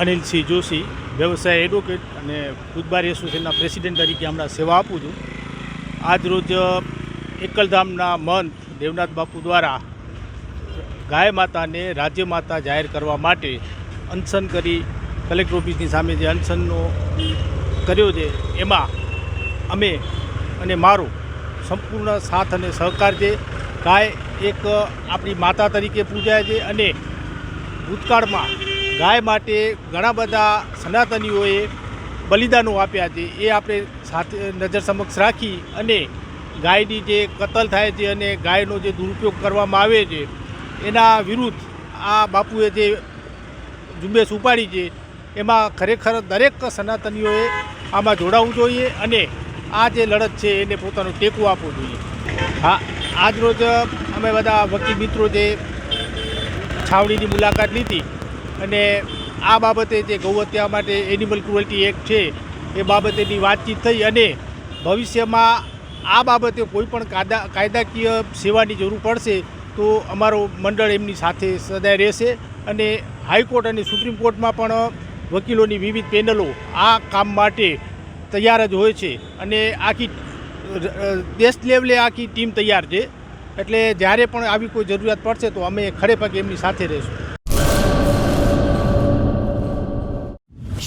અનિલસિંહ જોશી, વ્યવસાય એડવોકેટ અને ખુદબાર એસોસિએશનના પ્રેસિડેન્ટ તરીકે હમણાં સેવા આપું છું. આજરોજ એકલધામના મંત દેવનાથ બાપુ દ્વારા ગાય માતાને રાજ્ય માતા જાહેર કરવા માટે અનશન કરી કલેક્ટર ઓફિસની સામે જે અનશનનો કર્યો છે, એમાં અમે અને મારો સંપૂર્ણ સાથ અને સહકાર છે. ગાય એક આપણી માતા તરીકે પૂજાય છે અને ભૂતકાળમાં ગાય માટે ઘણા બધા સનાતનીઓએ બલિદાનો આપ્યા છે. એ આપણે સાથે નજર સમક્ષ રાખી અને ગાયની જે કતલ થાય છે અને ગાયનો જે દુરુપયોગ કરવામાં આવે છે, એના વિરુદ્ધ આ બાપુએ જે ઝુંબેશ ઉપાડી છે, એમાં ખરેખર દરેક સનાતનીઓએ આમાં જોડાવવું જોઈએ અને આ જે લડત છે એને પોતાનો ટેકો આપવો જોઈએ. હા, આજરોજ અમે બધા વકીલ મિત્રો જે છાવણીની મુલાકાત લીધી અને આ બાબતે જે ગૌહત્યા માટે એનિમલ ક્રુઅલ્ટી એક્ટ છે, એ બાબતેની વાતચીત થઈ અને ભવિષ્યમાં આ બાબતે કોઈ પણ કાયદા, કાયદાકીય સેવાની જરૂર પડશે તો અમારો મંડળ એમની સાથે સદાય રહેશે અને હાઈકોર્ટ અને સુપ્રીમ કોર્ટમાં પણ વકીલોની વિવિધ પેનલો આ કામ માટે તૈયાર જ હોય છે અને આખી દેશ લેવલે આખી ટીમ તૈયાર છે. એટલે જ્યારે પણ આવી કોઈ જરૂરિયાત પડશે તો અમે પગે એમની સાથે રહીશું.